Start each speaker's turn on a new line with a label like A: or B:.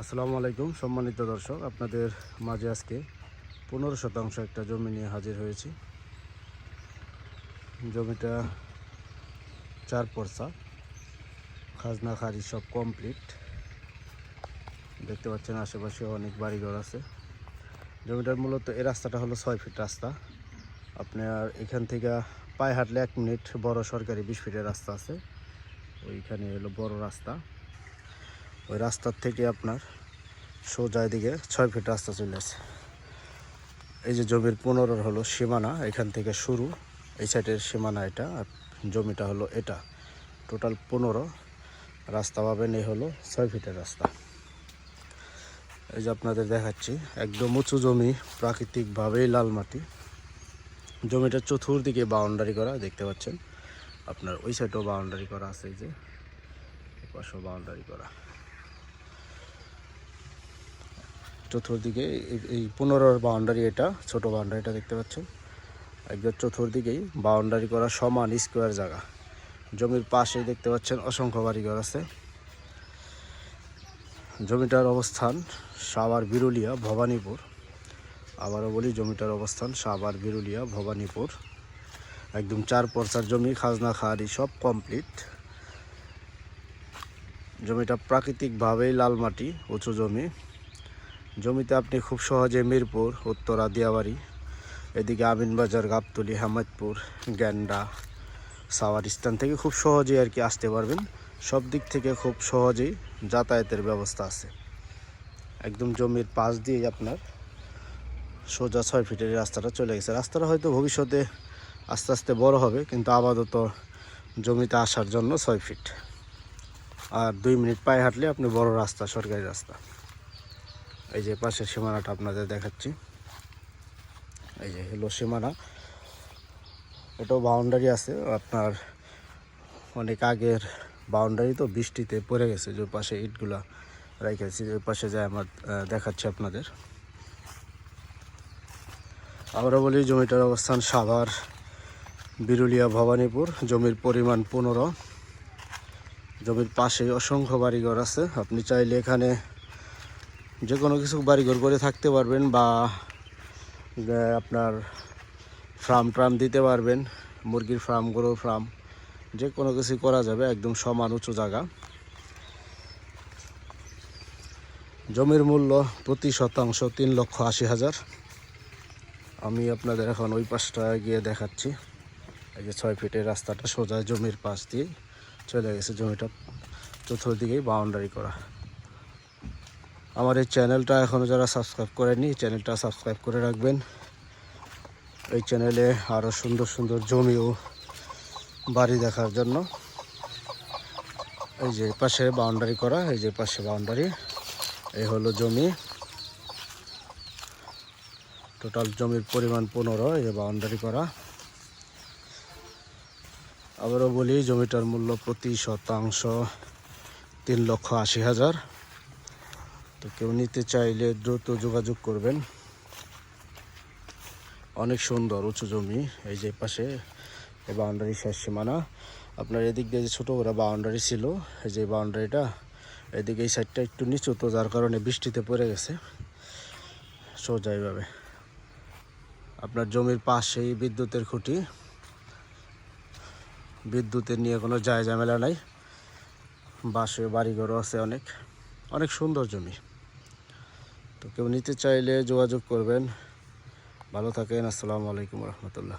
A: আসসালামু আলাইকুম, সম্মানিত দর্শক, আপনাদের মাঝে আজকে পনেরো শতাংশ একটা জমি নিয়ে হাজির হয়েছি। জমিটা চার পরসা, খাজনা খারি সব কমপ্লিট দেখতে পাচ্ছেন আশেপাশে অনেক বাড়িঘর আছে। জমিটার মূলত এই রাস্তাটা হলো ছয় ফিট রাস্তা। আপনার এখান থেকে পায়ে হাঁটলে এক মিনিট, বড় সরকারি বিশ ফিটের রাস্তা আছে। ওইখানে হলো বড় রাস্তা। ওই রাস্তার থেকে আপনার সোজা দিকে ছয় ফিট রাস্তা চলে আসে। এই যে জমির পনেরোর হলো সীমানা, এখান থেকে শুরু। এই সাইডের সীমানা এটা আর জমিটা হলো এটা। টোটাল পনেরো। রাস্তা পাবেন, এই হলো ছয় ফিটের রাস্তা। এই যে আপনাদের দেখাচ্ছি, একদম উঁচু জমি, প্রাকৃতিকভাবেই লাল মাটি। জমিটা চতুর্দিকে বাউন্ডারি করা, দেখতে পাচ্ছেন। আপনার ওই সাইডেও বাউন্ডারি করা আছে, এই যে। পাশেও বাউন্ডারি করা। চতুর্দিকে এই- পনেরোর বাউন্ডারি এটা, ছোট বাউন্ডারিটা দেখতে পাচ্ছেন। একদম চতুর্দিকেই বাউন্ডারি করা সমান স্কোয়ার জায়গা। জমির পাশেই দেখতে পাচ্ছেন অসংখ্য বাড়িঘর আছে। জমিটার অবস্থান সাভার বিরুলিয়া, ভবানীপুর। আবারও বলি, জমিটার অবস্থান সাভার বিরুলিয়া, ভবানীপুর। একদম চার পরচার জমি, খাজনা খাহারি সব কমপ্লিট জমিটা প্রাকৃতিকভাবেই লাল মাটি, উঁচু জমি। জমিতে আপনি খুব সহজে মিরপুর, উত্তরা, দিয়াবাড়ি, এদিকে আমিনবাজার গাবতলি হামাদপুর গ্যান্ডা, সাওয়ারিস্তান থেকে খুব সহজেই আর কি আসতে পারবেন। সব দিক থেকে খুব সহজেই যাতায়াতের ব্যবস্থা আছে। একদম জমির পাশ দিয়ে আপনার সোজা ছয় ফিটের রাস্তাটা চলে গেছে। রাস্তাটা হয়তো ভবিষ্যতে আস্তে আস্তে বড় হবে, কিন্তু আপাতত জমিতে আসার জন্য ছয় ফিট। আর দুই মিনিট পায়ে হাঁটলে আপনি বড় রাস্তা, সরকারি রাস্তা। এই যে পাশের সীমানাটা আপনাদের দেখাচ্ছি। এই যে হলো সীমানা। এটাও বাউন্ডারি আছে। আপনার অনেক আগের বাউন্ডারি তো বৃষ্টিতে পড়ে গেছে, যে পাশে ইটগুলা রেখেছি, ওই পাশে যায় আমার দেখাচ্ছি আপনাদের। আমরা বলি জমিটার অবস্থান সাভার, বিরুলিয়া, ভবানীপুর। জমির পরিমাণ পনেরো। জমির পাশেই অসংখ্য বাড়িঘর আছে। আপনি চাইলে এখানে যে কোনো কিছু বাড়িঘর করে থাকতে পারবেন বা আপনার ফার্ম ট্রাম দিতে পারবেন, মুরগির ফার্ম, গরুর ফার্ম, যে কোনো কিছু করা যাবে, একদম সমান উঁচু জায়গা। জমির মূল্য প্রতি শতাংশ তিন লক্ষ আশি হাজার। আমি আপনাদের এখন ওই পাশটা গিয়ে দেখাচ্ছি। এই যে ছয় ফিটের রাস্তাটা সোজা জমির পাশ দিয়ে চলে গেছে জমিটা। চতুর্দিকেই বাউন্ডারি করা। আমার এই চ্যানেলটা এখনও যারা সাবস্ক্রাইব করেনি চ্যানেলটা সাবস্ক্রাইব করে রাখবেন। এই চ্যানেলে আরও সুন্দর সুন্দর জমি ও বাড়ি দেখার জন্য। এই যে পাশে বাউন্ডারি করা, এই যে পাশে বাউন্ডারি এই হলো জমি। টোটাল জমির পরিমাণ পনেরো, এই যে বাউন্ডারি করা। আবারও বলি, জমিটার মূল্য প্রতি শতাংশ তিন লক্ষ আশি হাজার। তো কেউ নিতে চাইলে দ্রুত যোগাযোগ করবেন। অনেক সুন্দর উঁচু জমি এই যে পাশে, এই বাউন্ডারি শেষ সীমানা। আপনার এদিক দিয়ে যে ছোটো করে বাউন্ডারি ছিল, এই যে বাউন্ডারিটা, এদিকে এই সাইডটা একটু নিচু তো, যার কারণে বৃষ্টিতে পড়ে গেছে। সোজা এইভাবে। আপনার জমির পাশেই বিদ্যুতের খুঁটি। বিদ্যুতের নিয়ে কোনো যায় ঝামেলা নাই। বাসে বাড়িঘরও আছে অনেক। অনেক সুন্দর জমি। তো কেউ নিতে চাইলে যোগাযোগ করবেন। ভালো থাকেন আসসালামু আলাইকুম রহমতুল্লাহ।